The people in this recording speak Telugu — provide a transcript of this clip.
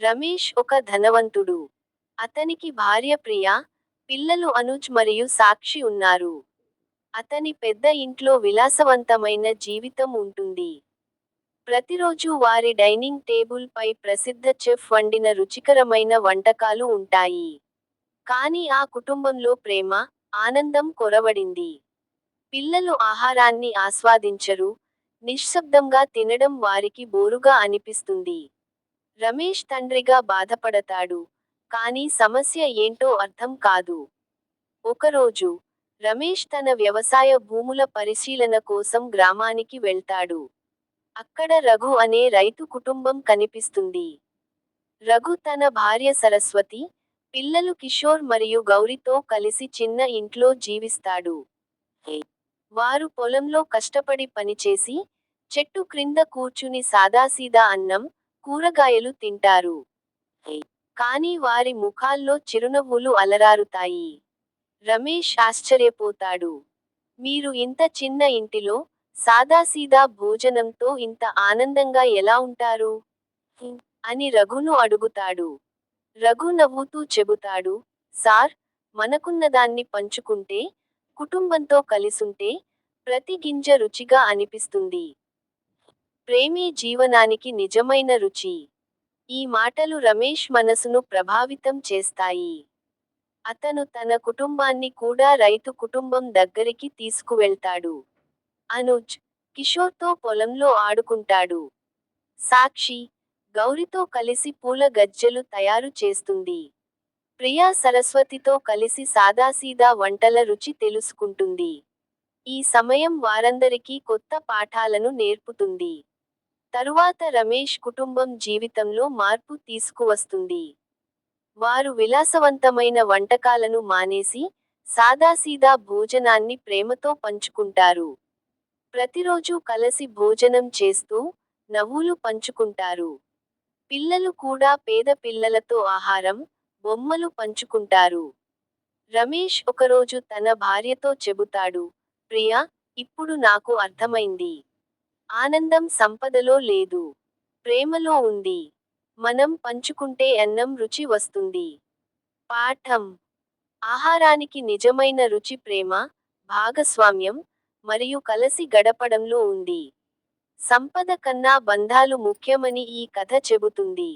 రమేష్ ఒక ధనవంతుడు. అతనికి భార్య ప్రియ, పిల్లలు అనుజ్ మరియు సాక్షి ఉన్నారు. అతని పెద్ద ఇంట్లో విలాసవంతమైన జీవితం ఉంటుంది. ప్రతిరోజు వారి డైనింగ్ టేబుల్ పై ప్రసిద్ధ చెఫ్ వండిన రుచికరమైన వంటకాలు ఉంటాయి. కానీ ఆ కుటుంబంలో ప్రేమ, ఆనందం కొరవడింది. పిల్లలు ఆహారాన్ని ఆస్వాదించరు, నిశ్శబ్దంగా తినడం వారికి బోరుగా అనిపిస్తుంది. రమేష్ తండ్రిగా బాధపడతాడు, కానీ సమస్య ఏంటో అర్థం కాదు. ఒకరోజు, రమేష్ తన వ్యవసాయ భూముల పరిశీలన కోసం గ్రామానికి వెళ్తాడు. అక్కడ రఘు అనే రైతు కుటుంబం కనిపిస్తుంది. రఘు తన భార్య సరస్వతి, పిల్లలు కిషోర్ మరియు గౌరితో కలిసి చిన్న ఇంట్లో జీవిస్తాడు. వారు పొలంలో కష్టపడి పనిచేసి, చెట్టు క్రింద కూర్చుని సాదాసీదా అన్నం, కూరగాయలు తింటారు. కానీ వారి ముఖాల్లో చిరునవ్వులు అలరారుతాయి. రమేష్ ఆశ్చర్యపోతాడు. మీరు ఇంత చిన్న ఇంటిలో, సాదాసీదా భోజనంతో ఇంత ఆనందంగా ఎలా ఉంటారు? అని రఘును అడుగుతాడు. రఘు నవ్వుతూ చెబుతాడు, సార్, మనకున్నదాన్ని పంచుకుంటే, కుటుంబంతో కలిసుంటే, ప్రతి గింజ రుచిగా అనిపిస్తుంది. ప్రేమే జీవనానికి నిజమైన రుచి. ఈ మాటలు రమేష్ మనసును ప్రభావితం చేస్తాయి. అతను తన కుటుంబాన్ని కూడా రైతు కుటుంబం దగ్గరికి తీసుకువెళ్తాడు. అనుజ్, కిషోర్తో పొలంలో ఆడుకుంటాడు. సాక్షి, గౌరితో కలిసి పూల గజ్జెలు తయారు చేస్తుంది. ప్రియా సరస్వతితో కలిసి సాదాసీదా వంటల రుచి తెలుసుకుంటుంది. ఈ సమయం వారందరికీ కొత్త పాఠాలను నేర్పుతుంది. తరువాత రమేష్ కుటుంబం జీవితంలో మార్పు తీసుకువస్తుంది. వారు విలాసవంతమైన వంటకాలను మానేసి, సాదాసీదా భోజనాన్ని ప్రేమతో పంచుకుంటారు. ప్రతిరోజూ కలసి భోజనం చేస్తూ, నవ్వులు పంచుకుంటారు. పిల్లలు కూడా పేద పిల్లలతో ఆహారం, బొమ్మలు పంచుకుంటారు. రమేష్ ఒకరోజు తన భార్యతో చెబుతాడు, ప్రియా, ఇప్పుడు నాకు అర్థమైంది. ఆనందం సంపదలో లేదు. ప్రేమలో ఉంది. మనం పంచుకుంటే అన్నం రుచి వస్తుంది. పాఠం ఆహారానికి నిజమైన రుచి ప్రేమ, భాగస్వామ్యం, మరియు కలసి గడపడంలో ఉంది. సంపద కన్నా బంధాలు ముఖ్యమని ఈ కథ చెబుతుంది.